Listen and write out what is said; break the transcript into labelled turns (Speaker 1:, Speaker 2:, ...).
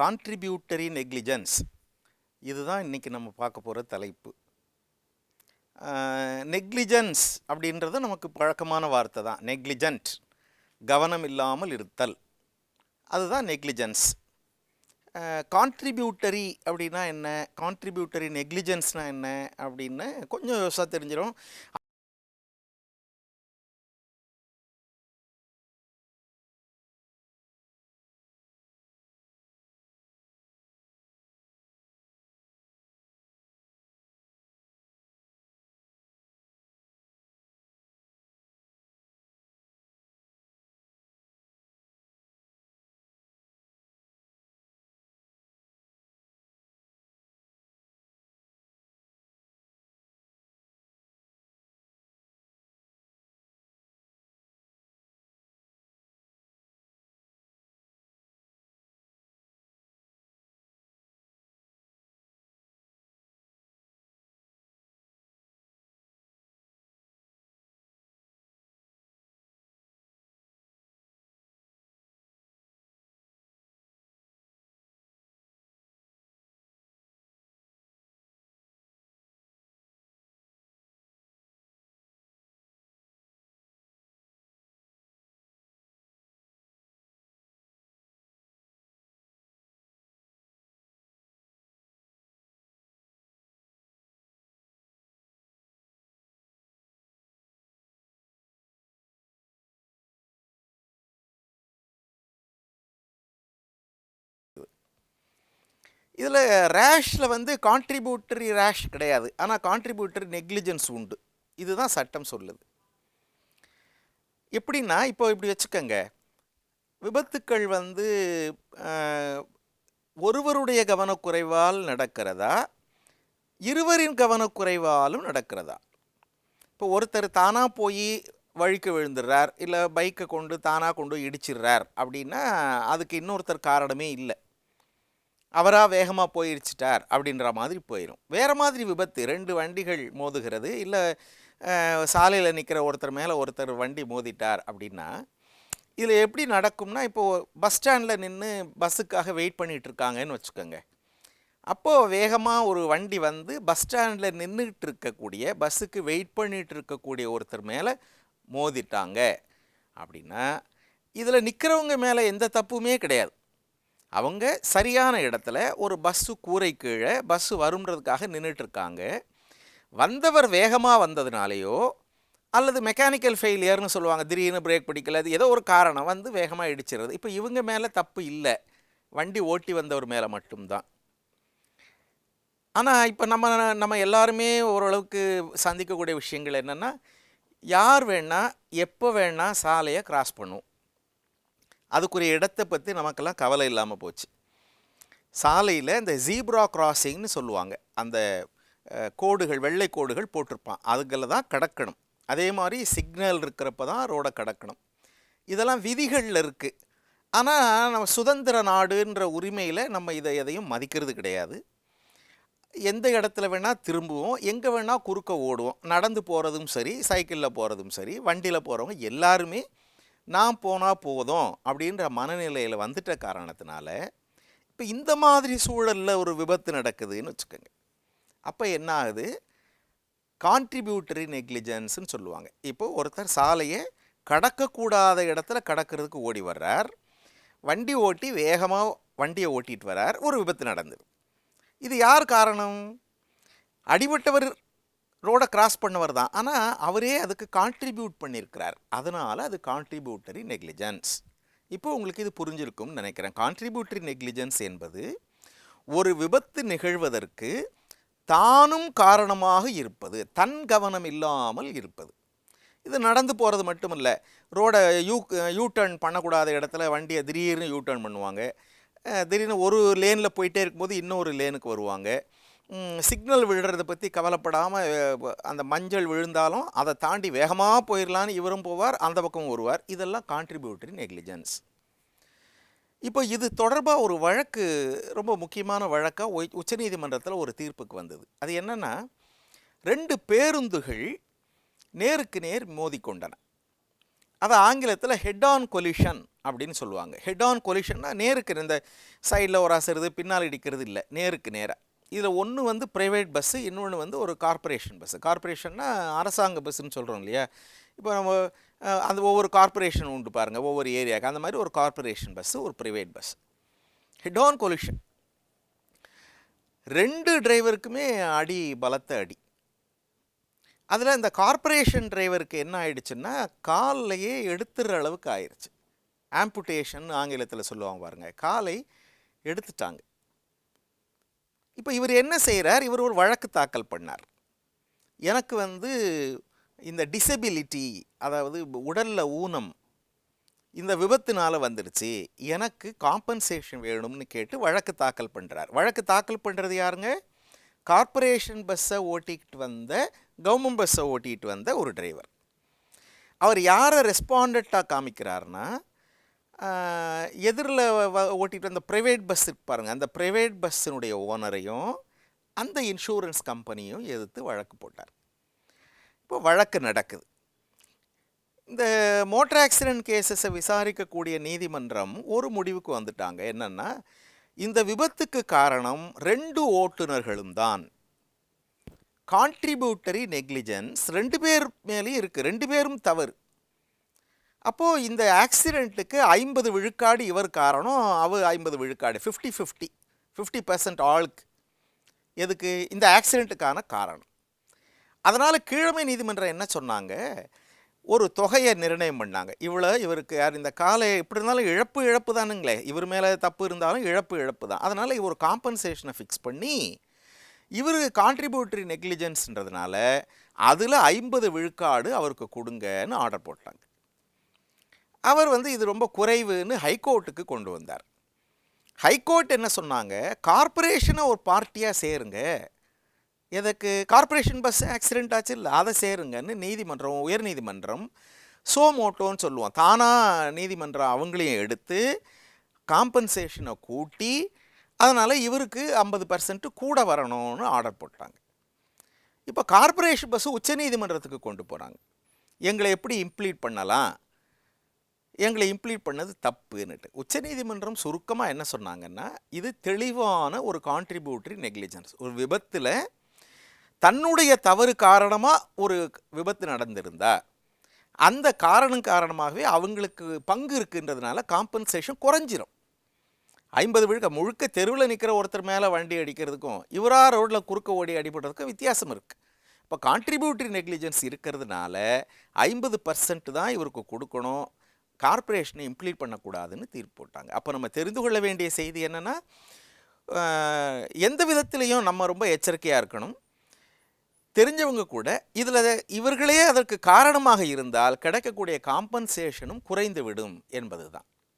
Speaker 1: Contributory negligence இதுதான் இன்றைக்கி நம்ம பார்க்க போகிற தலைப்பு. நெக்லிஜென்ஸ் அப்படின்றது நமக்கு பழக்கமான வார்த்தை தான். நெக்லிஜென்ட் கவனம் இல்லாமல் இருத்தல். அதுதான் நெக்லிஜென்ஸ் கான்ட்ரிபியூட்டரி அப்படின்னா என்ன? கான்ட்ரிபியூட்டரி நெக்லிஜென்ஸ்னால் என்ன? அப்படின்னு கொஞ்சம் யோசா தெரிஞ்சிடும் இதில் ரேஷில் வந்து கான்ட்ரிபியூட்டரி ரேஷ் கிடையாது. ஆனால் கான்ட்ரிபியூட்டரி நெக்லிஜென்ஸ் உண்டு. இதுதான் சட்டம் சொல்லுது. எப்படின்னா இப்போ இப்படி வச்சுக்கோங்க. விபத்துக்கள் வந்து ஒருவருடைய கவனக்குறைவால் நடக்கிறதா? இருவரின் கவனக்குறைவாலும் நடக்கிறதா? இப்போ ஒருத்தர் தானாக போய் வழிக்கு விழுந்துடுறார் இல்லை பைக்கை கொண்டு தானாக கொண்டு இடிச்சிடுறார் அப்படின்னா அதுக்கு இன்னொருத்தர் காரணமே இல்லை. அவராக வேகமாக போயிடுச்சிட்டார் அப்படின்ற மாதிரி போயிடும் வேறு மாதிரி விபத்து ரெண்டு வண்டிகள் மோதுகிறது. இல்லை சாலையில் நிற்கிற ஒருத்தர் மேலே ஒருத்தர் வண்டி மோதிட்டார் அப்படின்னா இதில் எப்படி நடக்கும்னா இப்போது பஸ் ஸ்டாண்டில் நின்று பஸ்ஸுக்காக வெயிட் பண்ணிகிட்ருக்காங்கன்னு வச்சுக்கோங்க. அப்போது வேகமாக ஒரு வண்டி வந்து பஸ் ஸ்டாண்டில் நின்றுட்டு இருக்கக்கூடிய பஸ்ஸுக்கு வெயிட் பண்ணிகிட்டு இருக்கக்கூடிய ஒருத்தர் மேலே மோதிட்டாங்க அப்படின்னா இதில் நிற்கிறவங்க மேலே எந்த தப்புமே கிடையாது. அவங்க சரியான இடத்துல ஒரு பஸ்ஸு கூரை கீழே பஸ்ஸு வரும்ன்றதுக்காக நின்றுட்டு இருக்காங்க வந்தவர் வேகமாக வந்ததுனாலேயோ அல்லது மெக்கானிக்கல் ஃபெயிலியர்னு சொல்லுவாங்க திடீர்னு பிரேக் பிடிக்கல அது ஏதோ ஒரு காரணம் வந்து வேகமாக இடிச்சிருது. இப்போ இவங்க மேலே தப்பு இல்லை. வண்டி ஓட்டி வந்தவர் மேலே மட்டும்தான். ஆனால் இப்போ நம்ம நம்ம எல்லாருமே ஓரளவுக்கு சந்திக்கக்கூடிய விஷயங்கள் என்னென்னா யார் வேணால் எப்போ வேணால் சாலையை க்ராஸ் பண்ணும். அதுக்குரிய இடத்தை பற்றி நமக்கெல்லாம் கவலை இல்லாமல் போச்சு. சாலையில் இந்த ஜீப்ரா கிராசிங்னு சொல்லுவாங்க. அந்த கோடுகள் வெள்ளை கோடுகள் போட்டிருப்பான். அதுகளில் தான் கடக்கணும். அதே மாதிரி சிக்னல் இருக்கிறப்ப தான் ரோடை கடக்கணும். இதெல்லாம் விதிகளில் இருக்குது ஆனால் நம்ம சுதந்திர நாடுன்ற உரிமையில் நம்ம இதை எதையும் மதிக்கிறது கிடையாது. எந்த இடத்துல வேணால் திரும்புவோம். எங்கே வேணால் குறுக்க ஓடுவோம். நடந்து போகிறதும் சரி சைக்கிளில் போகிறதும் சரி வண்டியில் போகிறவங்க எல்லாருமே நான் போனால் போதும் அப்படின்ற மனநிலையில் வந்துட்ட காரணத்தினால இப்போ இந்த மாதிரி சூழலில் ஒரு விபத்து நடக்குதுன்னு வச்சுக்கோங்க. அப்போ என்ன ஆகுது? கான்ட்ரிபியூட்டரி நெக்லிஜென்ஸ்னு சொல்லுவாங்க. இப்போ ஒருத்தர் சாலையை கடக்கக்கூடாத இடத்துல கடக்கிறதுக்கு ஓடி வர்றார். வண்டி ஓட்டி வேகமாக வண்டியை ஓட்டிட்டு வர்றார். ஒரு விபத்து நடந்தது. இது யார் காரணம்? அடிபட்டவர் ரோடை கிராஸ் பண்ணவர் தான். ஆனால் அவரே அதுக்கு கான்ட்ரிபியூட் பண்ணியிருக்கிறார். அதனால் அது கான்ட்ரிபியூட்டரி நெக்லிஜென்ஸ் இப்போ உங்களுக்கு இது புரிஞ்சிருக்கும்னு நினைக்கிறேன். கான்ட்ரிபியூட்டரி நெக்லிஜென்ஸ் என்பது ஒரு விபத்து நிகழ்வதற்கு தானும் காரணமாக இருப்பது தன் கவனம் இல்லாமல் இருப்பது. இது நடந்து போகிறது மட்டும் இல்லை ரோடை யூ யூ டர்ன் பண்ணக்கூடாத இடத்துல வண்டியை திடீர்னு யூ டர்ன் பண்ணுவாங்க திடீர்னு ஒரு லேனில் போயிட்டே இருக்கும்போது இன்னொரு லேனுக்கு வருவாங்க. சிக்னல் விழுறதை பற்றி கவலைப்படாமல் அந்த மஞ்சள் விழுந்தாலும் அதை தாண்டி வேகமாக போயிடலான்னு இவரும் போவார் அந்த பக்கம் வருவார். இதெல்லாம் கான்ட்ரிபியூட்டரி நெக்லிஜென்ஸ் இப்போ இது தொடர்பாக ஒரு வழக்கு ரொம்ப முக்கியமான வழக்காக உச்சநீதிமன்றத்தில் ஒரு தீர்ப்புக்கு வந்தது. அது என்னென்னா ரெண்டு பேருந்துகள் நேருக்கு நேர் மோதிக்கொண்டன. அதை ஆங்கிலத்தில் ஹெட் ஆன் கொலிஷன் அப்படின்னு சொல்லுவாங்க. ஹெட் ஆன் கொலிஷன்னா நேருக்கு இந்த சைடில் ஒரு அசருது பின்னால் இடிக்கிறது இல்லை. நேருக்கு நேராக இதில் ஒன்று வந்து ப்ரைவேட் பஸ்ஸு இன்னொன்று வந்து ஒரு கார்ப்பரேஷன் பஸ்ஸு கார்ப்பரேஷன்னா அரசாங்க பஸ்ஸுன்னு சொல்கிறோம் இல்லையா? இப்போ நம்ம அந்த ஒவ்வொரு கார்ப்பரேஷன் உண்டு பாருங்கள் ஒவ்வொரு ஏரியாவுக்கு. அந்த மாதிரி ஒரு கார்ப்பரேஷன் பஸ்ஸு ஒரு private bus head on collision ரெண்டு டிரைவருக்குமே அடி பலத்த அடி. அதில் இந்த கார்ப்பரேஷன் டிரைவருக்கு என்ன ஆயிடுச்சுன்னா கால்லையே எடுத்துடுற அளவுக்கு ஆயிடுச்சு ஆம்புட்டேஷன் ஆங்கிலத்தில் சொல்லுவாங்க பாருங்கள் காலை எடுத்துட்டாங்க. இப்போ இவர் என்ன செய்கிறார் இவர் ஒரு வழக்கு தாக்கல் பண்ணார். எனக்கு வந்து இந்த டிசபிலிட்டி அதாவது உடலில் ஊனம் இந்த விபத்துனால் வந்துடுச்சு எனக்கு காம்பன்சேஷன் வேணும்னு கேட்டு வழக்கு தாக்கல் பண்ணுறார் வழக்கு தாக்கல் பண்ணுறது யாருங்க? கார்ப்பரேஷன் பஸ்ஸை ஓட்டிக்கிட்டு வந்த கவர்மெண்ட் பஸ்ஸை ஓட்டிகிட்டு வந்த ஒரு டிரைவர் அவர் யாரை ரெஸ்பாண்டட்டாக காமிக்கிறாருன்னா எதிரில் ஓட்டிகிட்டு வந்த ப்ரைவேட் பஸ் இருக்கு பாருங்கள் அந்த ப்ரைவேட் பஸ்ஸினுடைய ஓனரையும் அந்த இன்சூரன்ஸ் கம்பெனியும் எதிர்த்து வழக்கு போட்டார். இப்போ வழக்கு நடக்குது. இந்த மோட்டர் ஆக்சிடென்ட் கேசஸை விசாரிக்கக்கூடிய நீதிமன்றம் ஒரு முடிவுக்கு வந்துட்டாங்க. என்னென்னா இந்த விபத்துக்கு காரணம் ரெண்டு ஓட்டுநர்களும் தான். கான்ட்ரிபியூட்டரி நெக்லிஜென்ஸ் ரெண்டு பேர் மேலேயும் இருக்குது ரெண்டு பேரும் தவறு. அப்போது இந்த ஆக்சிடெண்ட்டுக்கு ஐம்பது விழுக்காடு இவர் காரணம் அவர் ஐம்பது விழுக்காடு. ஃபிஃப்டி ஃபிஃப்டி ஃபிஃப்டி பர்சன்ட் ஆளுக்கு. எதுக்கு? இந்த ஆக்சிடெண்ட்டுக்கான காரணம். அதனால் கீழமை நீதிமன்றம் என்ன சொன்னாங்க? ஒரு தொகையை நிர்ணயம் பண்ணாங்க. இவ்வளோ இவருக்கு யார் இந்த காலை எப்படி இருந்தாலும் இழப்பு இழப்பு தானுங்களே. இவர் மேலே தப்பு இருந்தாலும் இழப்பு இழப்பு தான். அதனால் இவர் காம்பன்சேஷனை ஃபிக்ஸ் பண்ணி இவருக்கு கான்ட்ரிபியூட்டரி நெக்லிஜென்ஸ்ன்றதுனால அதில் ஐம்பது விழுக்காடு அவருக்கு கொடுங்கன்னு ஆர்டர் போட்டாங்க. அவர் வந்து இது ரொம்ப குறைவுன்னு ஹைகோர்ட்டுக்கு கொண்டு வந்தார். ஹைகோர்ட் என்ன சொன்னாங்க? கார்ப்பரேஷனை ஒரு பார்ட்டியாக சேருங்க. எதுக்கு? கார்ப்பரேஷன் பஸ் ஆக்சிடெண்ட் ஆச்சு இல்லை அதை சேருங்கன்னு நீதிமன்றம் உயர்நீதிமன்றம் சோமோட்டோன்னு சொல்லுவோம் தானாக நீதிமன்றம் அவங்களையும் எடுத்து காம்பன்சேஷனை கூட்டி அதனால் இவருக்கு ஐம்பது பர்சன்ட்டு கூட வரணும்னு ஆர்டர் போட்டாங்க. இப்போ கார்ப்பரேஷன் பஸ்ஸு உச்சநீதிமன்றத்துக்கு கொண்டு போகிறாங்க எங்களை எப்படி இம்ப்ளீட் பண்ணலாம்? எங்களை இம்ப்ளீட் பண்ணது தப்புன்னுட்டு. உச்சநீதிமன்றம் சுருக்கமாக என்ன சொன்னாங்கன்னா இது தெளிவான ஒரு கான்ட்ரிபியூட்டரி நெக்லிஜென்ஸ் ஒரு விபத்தில் தன்னுடைய தவறு காரணமாக ஒரு விபத்து நடந்திருந்தா அந்த காரணம் காரணமாகவே அவங்களுக்கு பங்கு இருக்குன்றதுனால காம்பன்சேஷன் குறைஞ்சிரும். ஐம்பது விழுக்க முழுக்க தெருவில் நிற்கிற ஒருத்தர் மேலே வண்டி அடிக்கிறதுக்கும் இவரா ரோட்டில் குறுக்க ஓடி அடிபடுறதுக்கும் வித்தியாசம் இருக்குது இப்போ கான்ட்ரிபியூட்டரி நெக்லிஜென்ஸ் இருக்கிறதுனால ஐம்பது பர்சன்ட் தான் இவருக்கு கொடுக்கணும். கார்ப்பரேஷனை இம்ப்ளீட் பண்ணக்கூடாதுன்னு தீர்ப்பு போட்டாங்க. அப்போ நம்ம தெரிந்து கொள்ள வேண்டிய செய்தி என்னென்னா எந்த விதத்திலையும் நம்ம ரொம்ப எச்சரிக்கையாக இருக்கணும். தெரிஞ்சவங்க கூட இதில் இவர்களே அதற்கு காரணமாக இருந்தால் கிடைக்கக்கூடிய காம்பன்சேஷனும் குறைந்து விடும் என்பது தான்